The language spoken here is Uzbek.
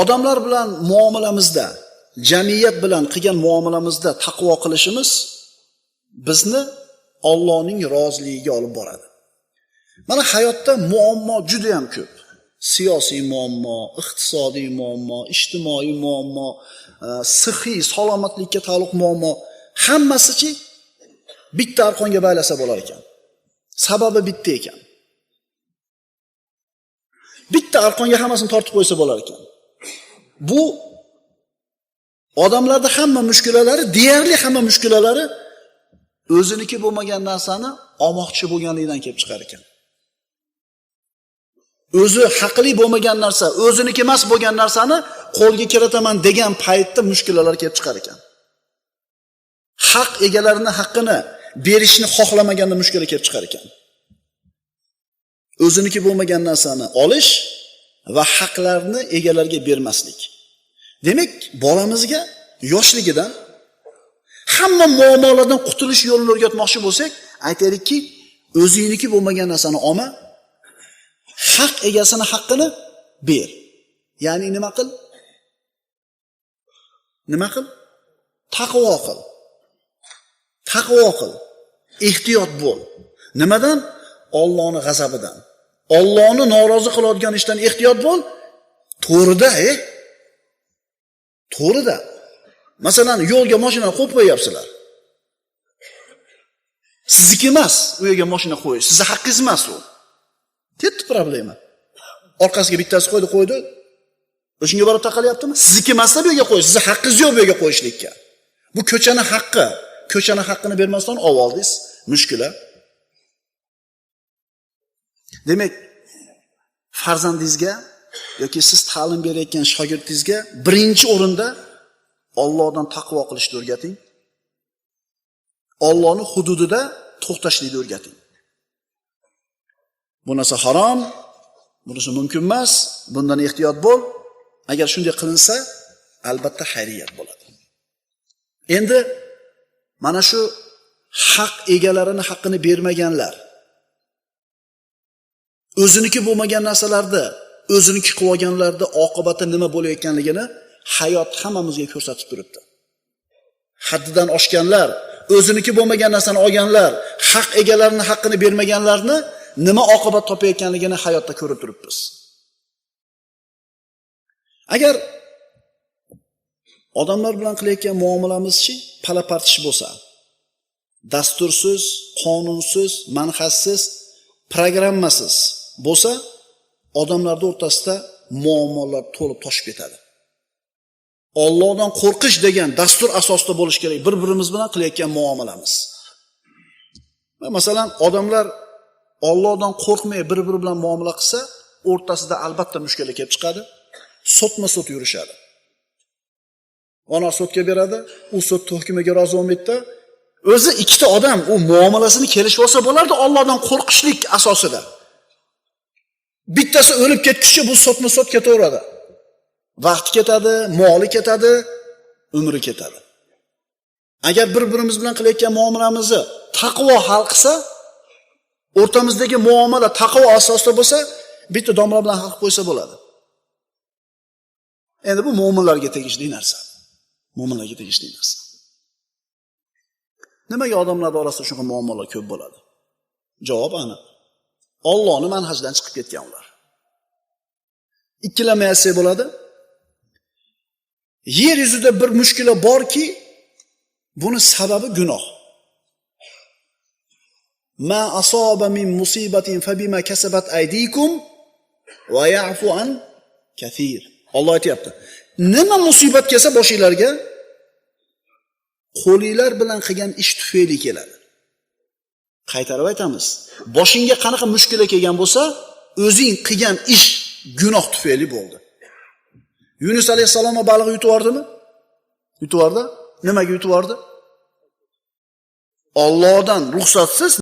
odamlar bilan muomalamizda jamiyat bilan qilgan muomalamizda taqvo qilishimiz bizni Allohning roziligiga olib boradi. Mana hayotda muammo juda ham ko'p. Siyosiy muammo iqtisodiy muammo ijtimoiy muammo e, sihiy salomatlikka taalluq muammo hammasichi bitta arqonga baylasa bo'lar ekan. Sababi bitta ekan. Bitta arqonga hammasini tortib qo'ysa bo'lar ekan. Bu odamlarda hamma mushkulalari deyarli hamma mushkulalari o'ziniki bo'lmagan narsani olmoqchi bo'lganligidan kelib chiqar ekan. O'zi haqli bo'lmagan narsa o'ziniki emas bo'lgan narsani qo'lga kiritaman degan paytda mushkulalar kelib chiqar ekan. Haq egalarini haqqini berishni xohlamaganda mushkula kelib chiqar ekan. O'ziniki bo'lmagan narsani olish va haqlarni egalarga bermaslik. Demak bolamizga yoshligidan hamma muammolardan qutulish yo'lini o'rgatmoqchi bo'lsak aytaylikki o'zingniki bo'lmagan narsani olma haq egasini haqqini ber. Ya'ni nima qil? Nima qil? Taqvo qil. Taqvo qil. Ehtiyot bo'l. Nimadan? Ollohni g'azabidan. Ollohni norozi qiladigan ishdan ehtiyot bo'l. To'rida e to'g'rida. Masalan yo'lga mashina qo'yib qo'yyapsizlar. Sizniki emas u yerga mashina qo'yish sizni haqqingiz emas u. Ketdi problema. Orqasiga bittasi qo'ydi qo'ydi. O'shanga borib taqalyaptimi? Sizniki emasda bu yerga qo'yish sizni haqqingiz yo'q bu yerga qo'yishlikka. Bu ko'chani haqqi. Ko'chani haqqini bermasdan olib oldingiz mushkula demak farzandingizga yoki siz ta'lim berayotgan shogirdingizga birinchi o'rinda Allohdan taqvo qilishni o'rgating. Allohning hududida to'xtashlikni o'rgating. Bu narsa harom bunisi mumkin emas bundan ehtiyot bo'l. Agar shunday qilinsa albatta xayriyat bo'ladi. Endi mana shu haq egalarini haqqini bermaganlar o'ziniki bo'lmagan narsalarni o'ziniki qilib olganlarda oqibati nima bo'layotganligini hayot hammamizga ko'rsatib turibdi. Haddidan oshganlar o'ziniki bo'lmagan narsani olganlar haq egalarini haqqini bermaganlarni nima oqibat topayotganligini hayotda ko'rib turibmiz. Agar odamlar bilan qilayotgan muomalamizchi pala partish bo'lsa dastursiz qonunsiz manhajsiz programmasiz bo'lsa odamlarni o'rtasida muammolar to'lib toshib ketadi. Allohdan qo'rqish degan dastur asosida bo'lishi kerak. Bir birimiz bilan qilayotgan muomalamiz. Masalan odamlar Allohdan qo'rqmay bir biri bilan muomala qilsa o'rtasida albatta mushkula kelib chiqadi. Sotma sot yurishadi. Ona sotga beradi u sotni hukmiga rozi bo'lmaydida o'zi ikkita odam u muomalasini kelishib olsa bo'lardi Allohdan qo'rqishlik asosida. Bittasi o'lib ketguncha bu sotma sot ketaveradi. Vaqti ketadi moli ketadi umri ketadi. Agar bir birimiz bilan qilayotgan muomalamizni taqvo hal qilsa o'rtamizdagi muomala taqvo asosida bo'lsa bitta domla bilan hal qilib qo'ysa bo'ladi. Endi bu mo'minlarga tegishli narsa. Mo'minlarga tegishli narsa. Nimaga odamlar orasida shunaqa muammolar ko'p bo'ladi? Javob aniq. Ollohni manhajidan chiqib ketgan ular ikkilamay aytsak bo'ladi. Yer yuzida bir mushkula borki buni sababi gunoh. Ma asoba min musibatin fabima kasabat aydikum va ya'fu an kathir. Alloh aytyapti. Nima musibat kelsa boshinglarga qo'linglar bilan qilgan ish tufayli keladi. Qaytarib aytamiz. Boshingga qanaqa mushkula kelgan bo'lsa o'zing qilgan ish gunoh tufayli bo'ldi. Yunus alayhissalomni balig'i yutib yubordimi? Yutib yubordi. Nimaga yutib yubordi? Ollohdan ruxsatsiz